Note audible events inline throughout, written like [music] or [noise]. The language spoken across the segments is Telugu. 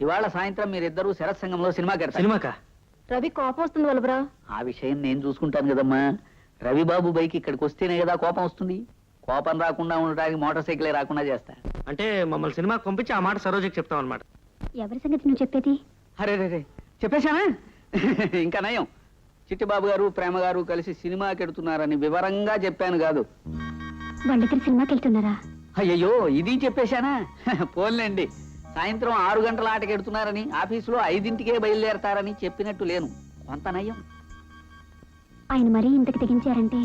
ఇవాళ సాయంత్రం మీరిద్దరూ శరత్సంగంలో సినిమాకి వెళ్తారు. సినిమాకా? రవి కోపం వస్తుంది వలబరా ఆ విషయం నేను చూసుకుంటాను కదమ్మా. రవిబాబు బైక్ ఇక్కడికి వస్తేనే కదా కోపం వస్తుంది. కోపం రాకుండా ఉండడానికి మోటార్ సైకిలే రాకుండా చేస్తా. అంటే మమ్మల్ని సినిమాకి పంపించి ఆ మాట సరోజకి చెప్తాం అనమాట ఎవరి సంగతి నువ్వు చెప్పేది? అరే రే చెప్పేశానా? [laughs] ఇంకా నయం. చిట్టిబాబు గారు ప్రేమ గారు కలిసి సినిమాకి ఎడుతున్నారని వివరంగా చెప్పాను కాదు. వాళ్ళిద్దరు సినిమాకి వెళ్తున్నారా? అయ్యయ్యో ఇది చెప్పేశానా? [laughs] పోన్లేండి. సాయంత్రం ఆరు గంటల ఆటకి ఎడుతున్నారని ఆఫీసులో ఐదింటికే బయలుదేరతారని చెప్పినట్టు లేను. కొంత నయం. ఆయన మరీ ఇంతకు తెగించారంటే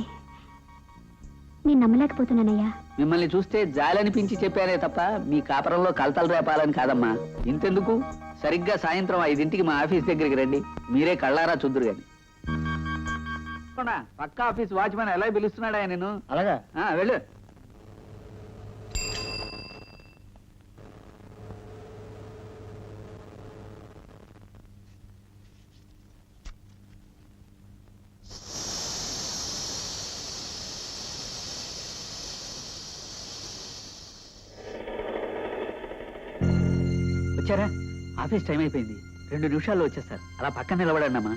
నేను నమ్మలేకపోతున్నానయ్యా. మిమ్మల్ని చూస్తే జాలనిపించి చెప్పానే తప్ప మీ కాపురంలో కలతలు రేపాలని కాదమ్మా. ఇంతెందుకు? సరిగ్గా సాయంత్రం ఐదింటికి మా ఆఫీస్ దగ్గరికి రండి. మీరే కళ్ళారా చూద్దురు గాని. పక్క ఆఫీస్ వాచ్మెన్ ఎలా పిలుస్తున్నాడా నేను అలాగా? ఆ, వెళ్ళు. వచ్చారా? ఆఫీస్ టైం అయిపోయింది. రెండు నిమిషాల్లో వచ్చేస్తారు. అలా పక్కన నిలబడండి అమ్మా.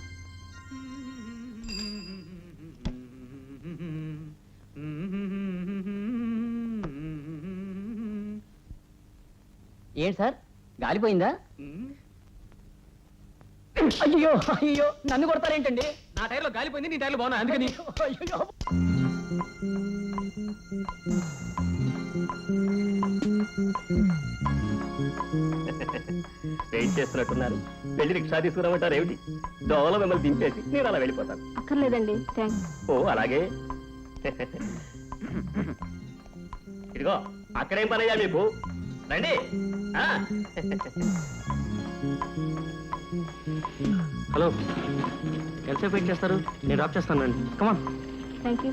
ఏంటి సార్? గాలిపోయిందా అయ్యో అయ్యో నన్ను కొడతారేంటండి? నా టైర్లో గాలిపోయింది నీ టైర్లో బాగున్నా అందుకని. అయ్యో [laughs] వెయిట్ చేస్తున్నట్టున్నారు. వెళ్ళి రిక్షా తీసుకురామంటారు ఏమిటి? దోవల మిమ్మల్ని దింపేసి నేను అలా వెళ్ళిపోతాను. అక్కర్లేదండి థ్యాంక్స్ ఓ అలాగే. ఇదిగో అక్కడేం పనయ్యా మీకు? రండి. హలో. ఎంతసేపు వెయిట్ చేస్తారు? నేను డ్రాప్ చేస్తాను రండి. Come on thank you